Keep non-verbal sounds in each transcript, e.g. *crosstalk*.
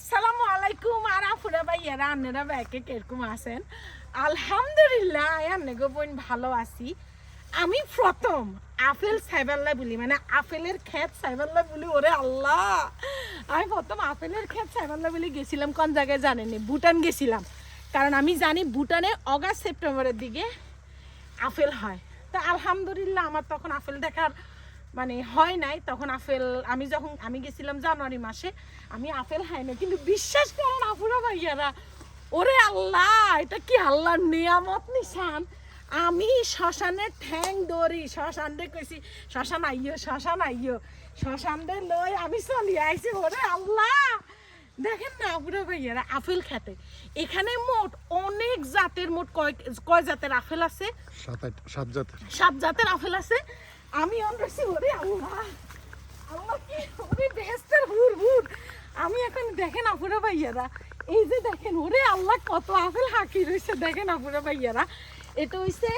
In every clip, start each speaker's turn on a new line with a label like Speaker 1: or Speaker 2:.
Speaker 1: আসসালামু আলাইকুম, আর আফুরা ভাইয়ারা আন্নেরা ব্যাকে কীরকম আছেন? আলহামদুলিল্লাহ আন্নে গো বোন ভালো আছি। আমি প্রথম আপেল সাইবাল্লা বলি মানে আপেলের খেত সাইবাল্লা বলি, ওরে আল্লাহ! আমি প্রথম আপেলের খেত সাইবাল্লা বলি, গেছিলাম কোন জায়গায় জানেনি ভুটান গেছিলাম। কারণ আমি জানি ভুটানে অগাস্ট সেপ্টেম্বরের দিকে আপেল হয়। তো আলহামদুলিল্লাহ, আমার তখন আপেল দেখার মানে হয় নাই তখন আপেল আমি যখন আমি গেছিলাম জানুয়ারি মাসে আমি আপেল খাই না কিন্তু বিশ্বাস করেন আপুরা ভাইয়ারা ওরে আল্লাহ এটা কি আল্লাহর নিয়ামত নিশান? আমি শ্মশানে ঠ্যাং দড়ি শ্মশান রে কইছি শ্মশান আইয়ো শ্মশান আইয়ো শ্মশান রে লই আমি চলি আইছি ওরে আল্লাহ! দেখেন না আপুরা ভাইয়ারা আপেল খেতে। এখানে মোট অনেক জাতের মোট কয় কয় জাতের আপেল আছে?
Speaker 2: সাত জাতের।
Speaker 1: সাত জাতের আপেল আছে। আমি অনরেছি ওরে আল্লাহ। আল্লাহ কি ওরে বেহেস্তের হুর হুর। আমি এখন দেখেন আপুরা ভাইয়ারা এই যে দেখেন ওরে আল্লাহ কত আপেল হাঁকি রয়েছে দেখেন আপুরা ভাইয়ারা। এটা হইছে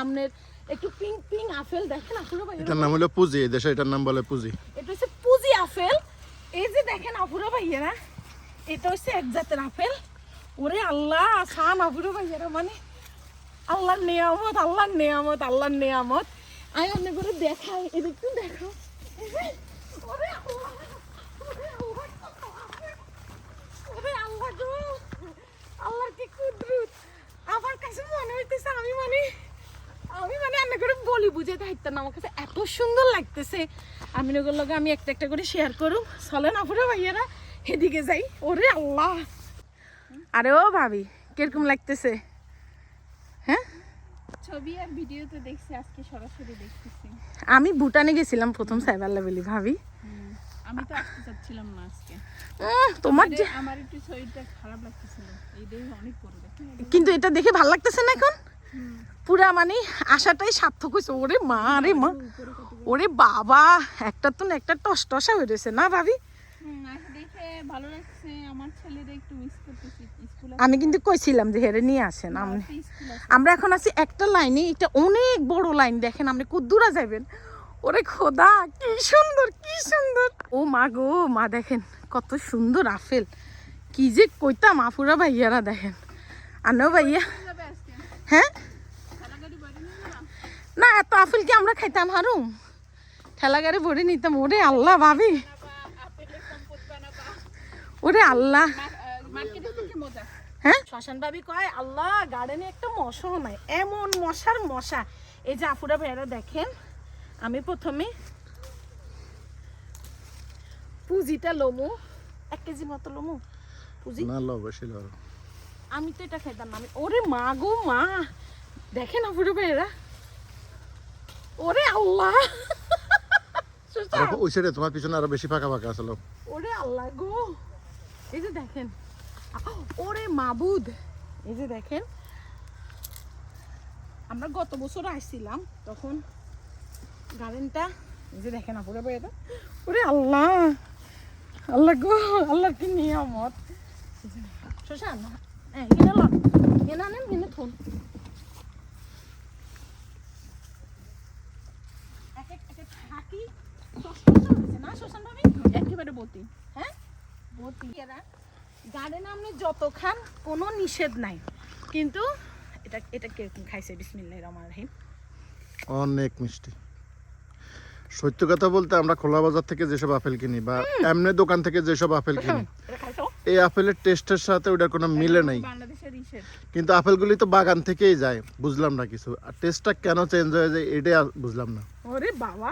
Speaker 1: আপনার একটু পিঙ্ক পিঙ্ক আপেল দেখেন আপুরা ভাইয়ারা।
Speaker 2: এটার নাম হলো পুঁজি দেশে এটার নাম বলে পুঁজি।
Speaker 1: এটা হচ্ছে পুজি আপেল। এই যে দেখেন আপুরা ভাইয়ারা এটা হচ্ছে এক জাতের আপেল। ওরে আল্লাহ সান আপুরা ভাইয়ারা মানে আল্লাহর নিয়ামত আল্লাহর নিয়ামত আল্লাহর নিয়ামত। আমি অন্য করে দেখাই একটু দেখো আল্লাহ, কি কুদরত। আমার কাছে মনে হইতেছে আমি মানে আমি মানে রান্না করে বলি বুঝে দায়িত্ব না আমার কাছে এত সুন্দর লাগতেছে। আমি ওগুলো লগে আমি একটা একটা করে শেয়ার করুম। না পুরো ভাইয়ারা এদিকে যাই। ওরে আল্লাহ। আরে ও ভাবি কীরকম লাগতেছে?
Speaker 3: ছবি আর ভিডিওতে দেখছি আজকে সরাসরি দেখতেছি।
Speaker 1: আমি ভুটানে গেছিলাম প্রথম সাইবার লেভেলি ভাবি।
Speaker 3: আমি তো আসতে চাচ্ছিলাম না আজকে।
Speaker 1: তোমার যে
Speaker 3: আমার একটু শরীরটা খারাপ লাগতেছিল এই দেহ অনেক পরে
Speaker 1: কিন্তু এটা দেখে ভালো লাগতেছে না এখন? পুরা মানে আশাটাই সার্থক হয়েছে। ওরে মা রে মা। ওরে বাবা একটা তো না একটা টস টসা হয়ে রয়েছে না ভাবি?
Speaker 3: দেখে ভালো লাগছে। আমার ছেলেদের একটু মিস করতেছি।
Speaker 1: আমি কিন্তু কইছিলাম যে হেরে নিয়ে আসেন আপনি আমরা এখন আছি একটা লাইনে এটা অনেক বড় লাইন দেখেন আপনি কুদ্দুরা যাবেন ওরে খোদা কি সুন্দর কি সুন্দর। ও মা গো মা দেখেন কত সুন্দর আপেল। কি যে কইতাম আফুরা ভাইয়ারা দেখেন। আনো ভাইয়া। হ্যাঁ? না এত আপেল কি আমরা খাইতাম হারুম? ঠেলা গাড়ি ভরে নিতাম ওরে আল্লাহ ভাবি। ওরে আল্লাহ
Speaker 3: মা- আহ, মার্কেটের থেকে মজা
Speaker 1: হ্যাঁ শ্মশান ভাবি কয় আল্লাহ গার্ডেনে একটা মশাও নাই এমন মশার মশা। এই যে আফুরা ভাইয়ারা দেখেন আমি প্রথমে পুঁজিটা লমু এক কেজি মতো লমু পুঁজি।
Speaker 2: না লো
Speaker 1: আমি তো এটা খাইতাম না আমি ওরে মা গো মা দেখেন আফুরা ভাইয়ারা ওরে আল্লাহ।
Speaker 2: ওই সাইডে তোমার পিছনে আরও বেশি ফাঁকা ফাঁকা আসলো
Speaker 1: ওরে আল্লাহ গো। এই যে দেখেন ওরে মাবুদ। এই যে দেখেন, আমরা গত বছর আসছিলাম, তখন গার্ডেনটা এই যে দেখেন আপুরে এটা ওরে আল্লাহ আল্লাহ গো আল্লাহর কি নিয়ামত। শোষান হ্যাঁ এখানে লন এনে আনেন এনে থুন। থাকি। হয়েছে না শোষণ ভাবি
Speaker 3: একেবারে বতি
Speaker 1: হ্যাঁ? এরা গার্ডেনে আপনি যত খান কোনো নিষেধ নাই। কিন্তু এটা এটা কীরকম খাইছে? বিসমিল্লাহির রহমানির রহিম।
Speaker 2: অনেক মিষ্টি। সত্য কথা বলতে আমরা খোলা বাজার থেকে যেসব আপেল কিনি বা এমনি দোকান থেকে যেসব আপেল কিনি এই আপেলের টেস্টের সাথে ওটার কোনো মিলে নাই। কিন্তু আপেলগুলি তো বাগান থেকেই যায় বুঝলাম না কিছু। আর টেস্টটা কেন চেঞ্জ হয়ে যায় এটাই বুঝলাম না।
Speaker 1: ওরে বাবা!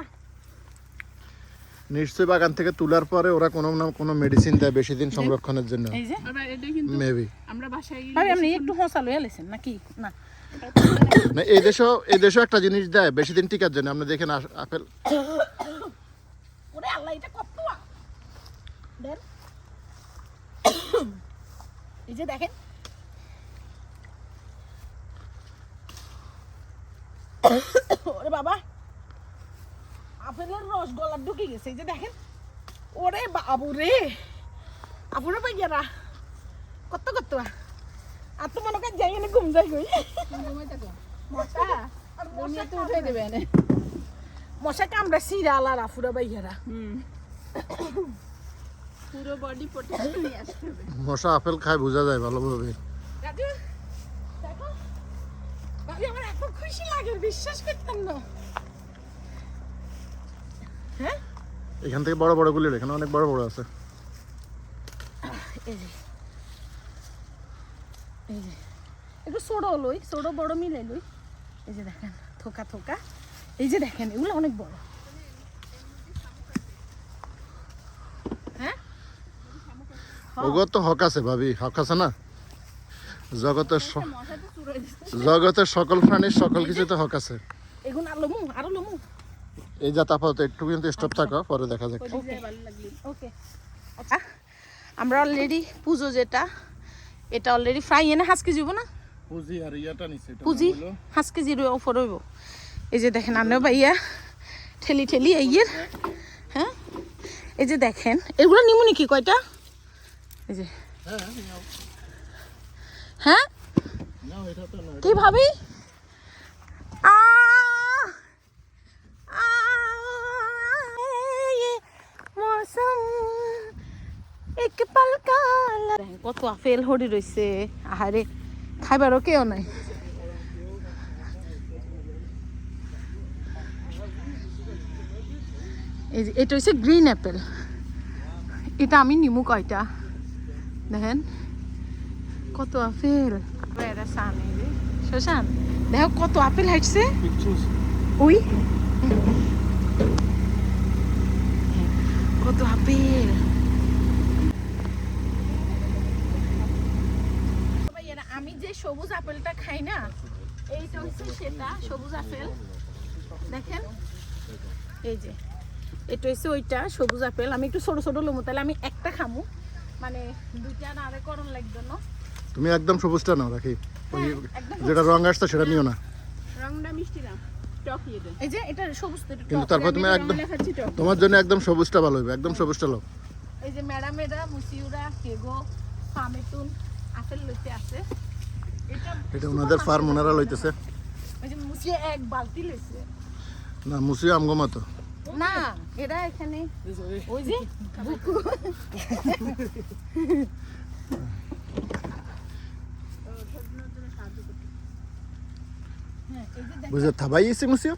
Speaker 2: নিশ্চয়ই বাগান থেকে তোলার পরে ওরা কোনো না কোনো মেডিসিন দেয় বেশি দিন সংরক্ষণের জন্য।
Speaker 1: এই যে।
Speaker 3: আবার এটা কিন্তু
Speaker 2: মেবি
Speaker 3: আমরা বাসায়
Speaker 1: ভাবি আপনি একটু হসা লইয়া লেছেন নাকি? না।
Speaker 2: না এই দেশেও এই দেশেও একটা জিনিস দেয় বেশি দিন টিকার জন্য। আপনি দেখেন আপেল।
Speaker 1: ওরে আল্লাহ এটা কত দেন। এই যে দেখেন। রস গলার ঢুকে গেছে এই যে দেখেন। ওরে বাবু রে। আপুরে পাইয়ারা। কত কত? আর তো মনে করেন যাই ঘুম যাই গই। মশা? আর কামড়া সিরা আলার আফুরা বাইয়ারা
Speaker 3: হুম। পুরো বডি প্রোটেকশন নিয়ে আসতে হবে।
Speaker 2: মশা আপেল খায় বোঝা যায় ভালোভাবে।
Speaker 1: রাজু দেখো। ভাবি আমার এত খুশি লাগে বিশ্বাস করতাম না। হ্যাঁ?
Speaker 2: এখান থেকে বড় বড় গুলি এখানে অনেক বড় বড় আছে।
Speaker 1: এই যে। একটু ছোটো লই ছোটো বড় মিলে লই। এই যে দেখেন থোকা থোকা। এই যে দেখেন এগুলো অনেক বড়। হ্যাঁ?
Speaker 2: ওগো তো হক আছে ভাবি হক আছে না? জগতের সকল প্রাণীর সকল কিছুতে হক আছে।
Speaker 1: এগুলো আর লমু আরও লমু।
Speaker 2: এই যাতে আপাতত একটু কিন্তু স্টপ থাকো পরে দেখা যাক।
Speaker 3: ওদিকে ভালো লাগলি।
Speaker 1: ওকে আচ্ছা আমরা অলরেডি পুজো যেটা এটা অলরেডি ফ্রাই এনে হাঁস কেজি না?
Speaker 2: পুঁজি আর ইয়াটা নিছে
Speaker 1: পুঁজি হাঁস কেজির অফার হইব। এই যে দেখেন আনে ভাইয়া ঠেলি ঠেলি এইয়ের হ্যাঁ? এই যে দেখেন এগুলো নিমু নাকি কয়টা? এই যে। হ্যাঁ কি ভাবি? আহ! কসম এক পালকা কত আপেল হরি রইছে। আহারে খাইবারও কেউ নাই। এই যে এটা হচ্ছে গ্রিন অ্যাপেল। এটা আমি নিমু কয়টা? দেখেন কত আপেল। শশান দেখো কত আপেল হাঁটছে ওই কত আপেল আমি যে সবুজ আপেলটা খাই না এইটা হচ্ছে সেটা সবুজ আপেল। দেখেন? এই যে এটা হচ্ছে ওইটা সবুজ আপেল। আমি একটু ছোট ছোট লমু তাহলে আমি একটা খামু। মানে দুইটা না আরে করণ লাগবে না।
Speaker 2: তুমি একদম সবুজটা নাও রাখি। ওই যেটা রং আসছে সেটা নিও না।
Speaker 3: রংটা মিষ্টি না।
Speaker 1: এই যে এটা সবুজ তো
Speaker 2: কিন্তু তারপর তুমি একদম তোমার জন্য একদম সবুজটা ভালো হবে একদম সবুজটা লো
Speaker 1: এই যে ম্যাডামেরা মুসিউরা কেগো ফামেতুন আপেল লইতে আছে। এটা
Speaker 2: এটা ওনাদের ফার্ম ওনারা লইতেছে।
Speaker 1: ওই যে মুসিয়া এক বালতি লইছে।
Speaker 2: না মুসিও আমগো মতো।
Speaker 1: না এরা এখানে ওই যে *laughs* বুকু। *laughs* হ্যাঁ, এই যে দেখো,
Speaker 2: বুঝে থাবাই ইসি মুসিও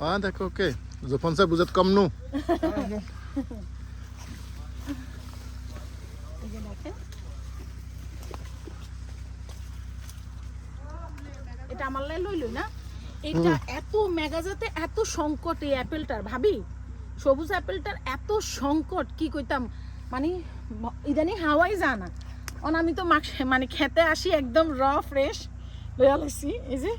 Speaker 2: হ্যাঁ দেখো ওকে জোপন সাহেব বুঝত কম নু।
Speaker 1: এই যে দেখেন এটা আমার লাই লইল না? এটা এত মেগাজাতে এত সংকট এই অ্যাপেলটার ভাবি। সবুজ অ্যাপেলটার এত সংকট কি কইতাম? মানে ইদানিং হাওয়াই জানা অন আমি তো মানে খেতে আসি একদম র ফ্রেশ। লইয়া লইছি এই যে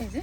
Speaker 1: এই যে